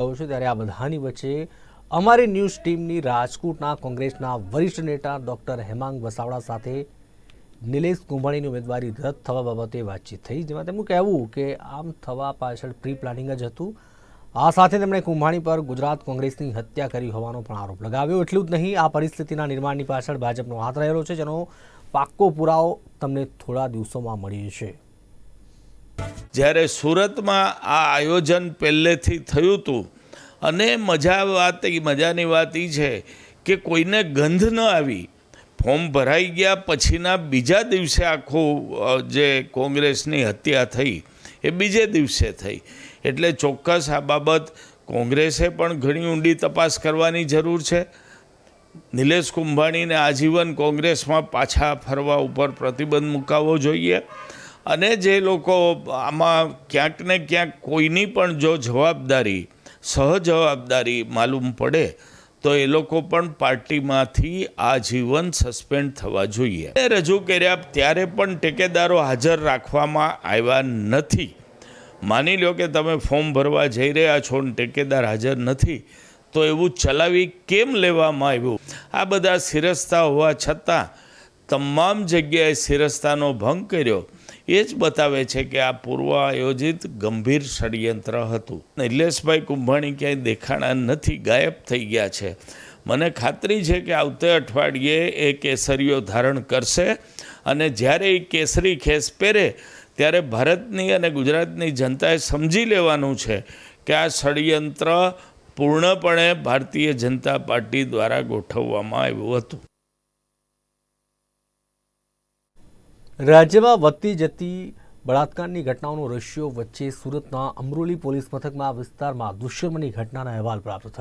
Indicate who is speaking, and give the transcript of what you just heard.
Speaker 1: રહ્યો છે ત્યારે આ બધાની વચ્ચે અમારી ન્યૂઝ ટીમની રાજકોટના કોંગ્રેસના વરિષ્ઠ નેતા ડોક્ટર હેમાંગ વસાવડા સાથે નિલેશ કુંભાણીની ઉમેદવારી રદ થવા બાબતે વાતચીત થઈ, જેમાં તેમનું કહેવું કે આમ થવા પાછળ પ્રી પ્લાનિંગ જ હતું. આ સાથે તેમણે કુંભાણી પર ગુજરાત કોંગ્રેસની હત્યા કરી હોવાનો પણ આરોપ લગાવ્યો. એટલું જ નહીં, આ પરિસ્થિતિના નિર્માણની પાછળ ભાજપનો હાથ રહેલો છે, જેનો પાક્કો પુરાવો તમને થોડા દિવસોમાં મળી છે.
Speaker 2: જ્યારે સુરતમાં આ આયોજન પહેલેથી થયું હતું, અને મજા વાત મજાની વાત એ છે કે કોઈને ગંધ ન આવી, ફોર્મ ભરાઈ ગયા પછીના બીજા દિવસે આખું જે કોંગ્રેસની હત્યા થઈ, એ બીજે દિવસે થઈ. એટલે ચોક્કસ આ બાબત કોંગ્રેસે પણ ઘણી ઊંડી તપાસ કરવાની જરૂર છે. નિલેશ કુંભાણીને આજીવન કોંગ્રેસમાં પાછા ફરવા ઉપર પ્રતિબંધ મુકાવવો જોઈએ. અને જે લોકો આમાં ક્યાંક ને ક્યાંક કોઈની પણ જો જવાબદારી, સહજવાબદારી માલુમ પડે, તો એ લોકો પણ પાર્ટીમાંથી આજીવન સસ્પેન્ડ થવા જોઈએ. એ રજૂ કર્યા ત્યારે પણ ટેકેદારો હાજર રાખવામાં આવ્યા નથી. માની લો કે તમે ફોર્મ ભરવા જઈ રહ્યા છો ને ટેકેદાર હાજર નથી, તો એવું ચલાવી કેમ લેવામાં આવ્યું? આ બધા સિરસ્તા હોવા છતાં તમામ જગ્યાએ શિરસ્તાનો ભંગ કર્યો. એ જ બતાવે છે કે આ પૂર્વ આયોજિત ગંભીર ષડયંત્ર હતું. નિલેશભાઈ કુંભાણી ક્યાંય દેખાણા નથી, ગાયબ થઈ ગયા છે. મને ખાતરી છે કે આવતે અઠવાડિયે એ કેસરીઓ ધારણ કરશે અને જ્યારે એ કેસરી ખેસ પહેરે, ત્યારે ભારતની અને ગુજરાતની જનતાએ સમજી લેવાનું છે કે આ ષડયંત્ર પૂર્ણપણે ભારતીય જનતા પાર્ટી દ્વારા ગોઠવવામાં આવ્યું હતું.
Speaker 1: રાજ્યમાં વધતી જતી બળાત્કારની ઘટનાઓનો રશિયો વચ્ચે સુરતના અમરોલી પોલીસ મથકમાં વિસ્તારમાં દુષ્કર્મની ઘટનાના અહેવાલ પ્રાપ્ત થયા.